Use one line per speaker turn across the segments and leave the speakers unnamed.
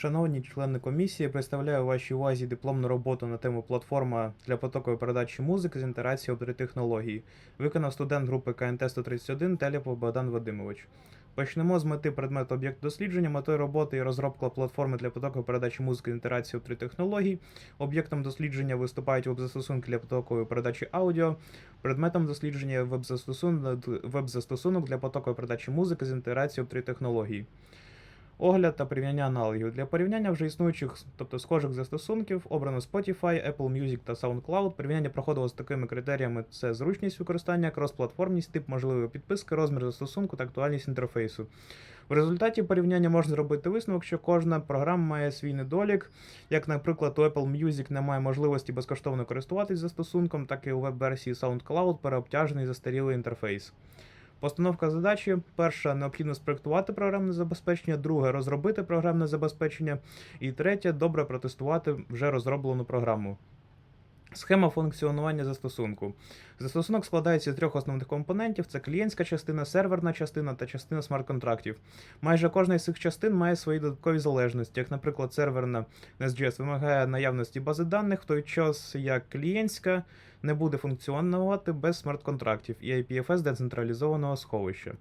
Шановні члени комісії, представляю вашій увазі дипломну роботу на тему платформа для потокової передачі музики з інтеграцією оптотехнології. Виконав студент групи КНТ 131 Телепов Богдан Вадимович. Почнемо з мети предмету об'єкт дослідження. Метою роботи є розробка платформи для потокової передачі музики з інтеграцією оптотехнологій. Об'єктом дослідження виступають веб-застосунки для потокової передачі аудіо. Предметом дослідження є веб-застосунок, для потокової передачі музики з інтеграцією оптотехнологій. Огляд та порівняння аналогів. Для порівняння вже існуючих, тобто схожих застосунків, обрано Spotify, Apple Music та SoundCloud. Порівняння проходило з такими критеріями: це зручність використання, кросплатформність, тип можливої підписки, розмір застосунку та актуальність інтерфейсу. В результаті порівняння можна зробити висновок, що кожна програма має свій недолік. Як, наприклад, у Apple Music немає можливості безкоштовно користуватись застосунком, так і у веб-версії SoundCloud переобтяжений застарілий інтерфейс. Постановка задачі: перша необхідно спроектувати програмне забезпечення, друге розробити програмне забезпечення, і третє добре протестувати вже розроблену програму. Схема функціонування застосунку. Застосунок складається з трьох основних компонентів: це клієнтська частина, серверна частина та частина смарт-контрактів. Майже кожна з цих частин має свої додаткові залежності, як, наприклад, серверна SGS вимагає наявності бази даних, в той час як клієнтська не буде функціонувати без смарт-контрактів і IPFS децентралізованого сховища.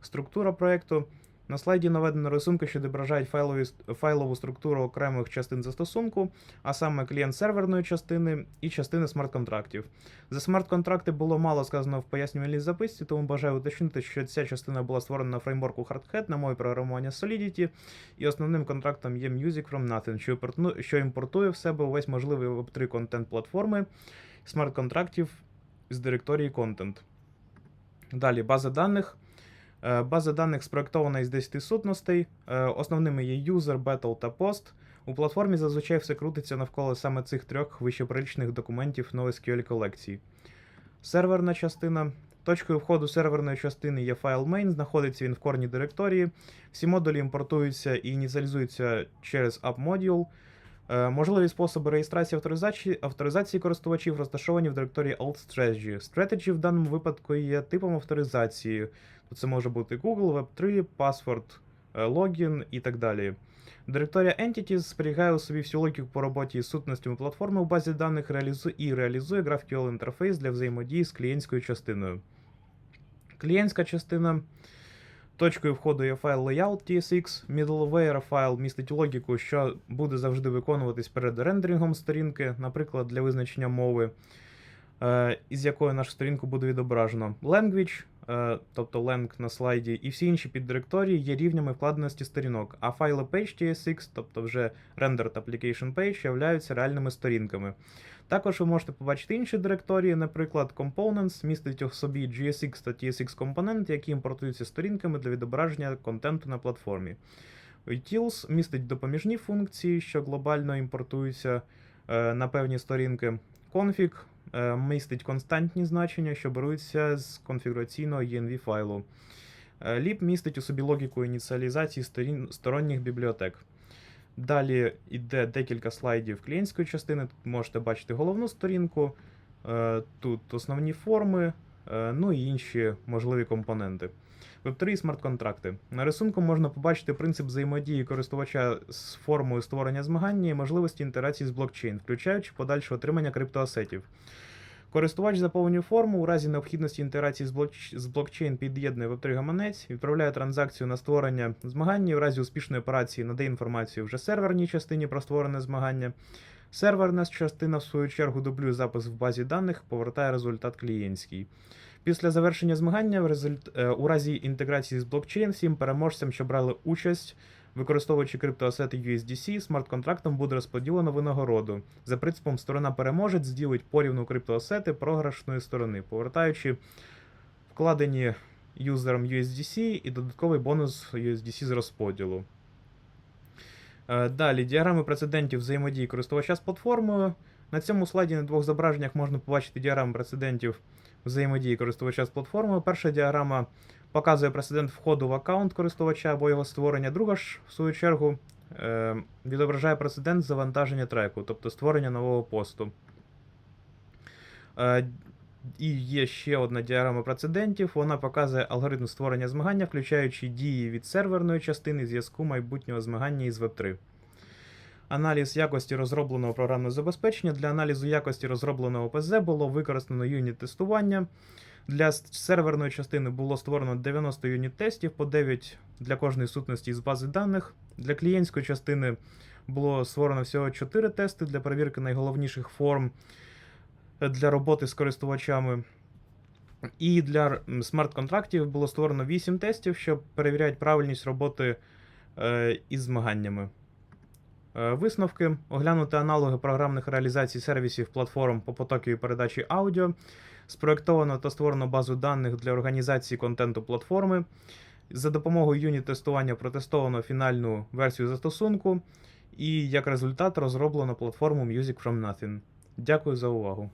Структура проєкту. На слайді наведено рисунки, що відображають файлові, файлову структуру окремих частин застосунку, а саме клієнт серверної частини і частини смарт-контрактів. За смарт-контракти було мало сказано в пояснювальній записці, тому бажаю уточнити, що ця частина була створена на фреймворку Hardhead на мові програмування Solidity, і основним контрактом є Music from Nothing, що імпортує в себе увесь можливий Web3 контент платформи смарт-контрактів з директорії Content. Далі база даних. Е, База даних спроектована із 10 сутностей. Е, Основними є user, battle та post. У платформі зазвичай все крутиться навколо саме цих трьох вищеперелічених документів NoSQL колекції. Серверна частина. Точкою входу серверної частини є файл main, знаходиться він в корні директорії. Всі модулі імпортуються і ініціалізуються через app-module. Е, Можливі способи реєстрації авторизації, авторизації користувачів розташовані в директорії Alt Strategy. Strategy в даному випадку є типом авторизації. Це може бути Google, Web3, Password, е, логін і так далі. Директорія Entities зберігає у собі всю логіку по роботі із сутностями платформи у базі даних реалізує і реалізує GraphQL інтерфейс для взаємодії з клієнтською частиною. Клієнтська частина. Точкою входу є файл layout TSX, middleware файл містить логіку, що буде завжди виконуватись перед рендерингом сторінки, наприклад, для визначення мови, із якої нашу сторінку буде відображено. Language, е, тобто lang на слайді, і всі інші піддиректорії є рівнями вкладеності сторінок, а файли page TSX, тобто вже rendered application page, являються реальними сторінками. Також ви можете побачити інші директорії, наприклад, Components містить у собі GSX та TSX компоненти, які імпортуються сторінками для відображення контенту на платформі. Utils містить допоміжні функції, що глобально імпортуються е, на певні сторінки. Config е, містить константні значення, що беруться з конфігураційного ENV файлу. ліп Lib містить у собі логіку ініціалізації сторонніх бібліотек. Далі йде декілька слайдів клієнтської частини. Тут можете бачити головну сторінку, е, тут основні форми, е, ну і інші можливі компоненти. Web3 і смарт-контракти. На рисунку можна побачити принцип взаємодії користувача з формою створення змагання і можливості інтерації з блокчейн, включаючи подальше отримання криптоасетів. Користувач заповнює форму у разі необхідності блокч... з блокчейн під'єднує Web3 гаманець, відправляє транзакцію на створення змагання і в разі успішної операції надає інформацію вже серверній частині про створене змагання. Серверна частина, в свою чергу, дублює запис в базі даних, повертає результат клієнтський. Після завершення змагання в результ... е, у разі інтеграції з блокчейн всім переможцям, що брали участь, використовуючи криптоасети USDC, смарт-контрактом буде розподілено винагороду. За принципом сторона переможець зділить порівну криптоасети програшної сторони, повертаючи вкладені юзером USDC і додатковий бонус USDC з розподілу. Е, Далі діаграми прецедентів взаємодії користувача з платформою. На цьому слайді на двох зображеннях можна побачити діаграми прецедентів взаємодії користувача з платформою. Перша діаграма показує прецедент входу в аккаунт користувача або його створення. Друга ж, в свою чергу, е, відображає прецедент завантаження треку, тобто створення нового посту. І є ще одна діаграма прецедентів. Вона показує алгоритм створення змагання, включаючи дії від серверної частини зв'язку майбутнього змагання із Web3. аналіз якості розробленого програмного забезпечення. Для аналізу якості розробленого ПЗ було використано юніт-тестування. Для серверної частини було створено 90 юніт-тестів, по 9 для кожної сутності з бази даних. Для клієнтської частини було створено всього 4 тести для перевірки найголовніших форм для роботи з користувачами. І для смарт-контрактів було створено 8 тестів, що перевіряють правильність роботи е, із змаганнями. Е, Висновки: оглянути аналоги програмних реалізацій сервісів платформ по потоковій передачі аудіо, спроєктовано та створено базу даних для організації контенту платформи. За допомогою юніт-тестування протестовано фінальну версію застосунку, і як результат розроблено платформу Music from Nothing. Дякую за увагу.